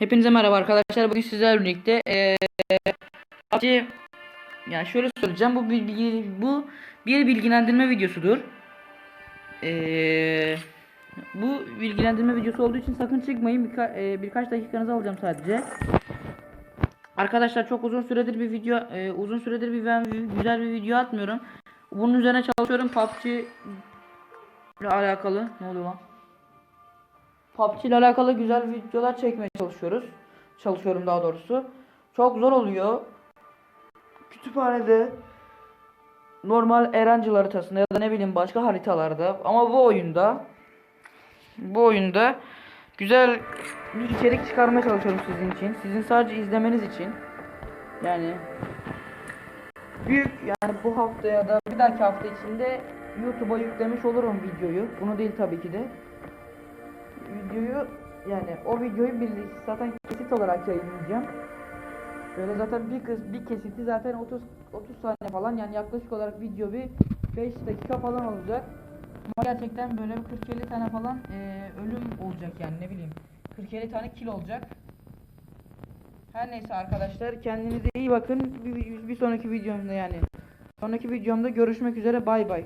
Hepinize merhaba arkadaşlar. Bugün sizlerle birlikte eee PUBG yani şöyle söyleyeceğim. Bu bir bilgi, bu bir bilgilendirme videosudur. Eee bu bilgilendirme videosu olduğu için sakın çıkmayın. Birka, eee, birkaç dakikanızı alacağım sadece. Arkadaşlar çok uzun süredir bir video eee, uzun süredir bir ben güzel bir video atmıyorum. Bunun üzerine çalışıyorum. PUBG ile alakalı. Ne oluyor lan? PUBG ile alakalı güzel videolar çekmeye çalışıyoruz. Çalışıyorum daha doğrusu. Çok zor oluyor. Kütüphanede normal Erencil haritasında ya da ne bileyim başka haritalarda ama bu oyunda bu oyunda güzel bir içerik çıkarmaya çalışıyorum sizin için. Sizin sadece izlemeniz için. Yani büyük yani bu hafta ya da bir dahaki hafta içinde YouTube'a yüklemiş olurum videoyu. Bunu değil tabii ki de yani o videoyu bir zaten kesit olarak yayınlayacağım. Böyle zaten bir kız bir kesiti zaten 30 30 saniye falan yani yaklaşık olarak video bir 5 dakika falan olacak. Ama gerçekten böyle 40-50 tane falan eee, ölüm olacak yani ne bileyim 40-50 tane kill olacak. Her neyse arkadaşlar kendinize iyi bakın. Bir, bir sonraki videomda yani. Sonraki videomda görüşmek üzere bay bay.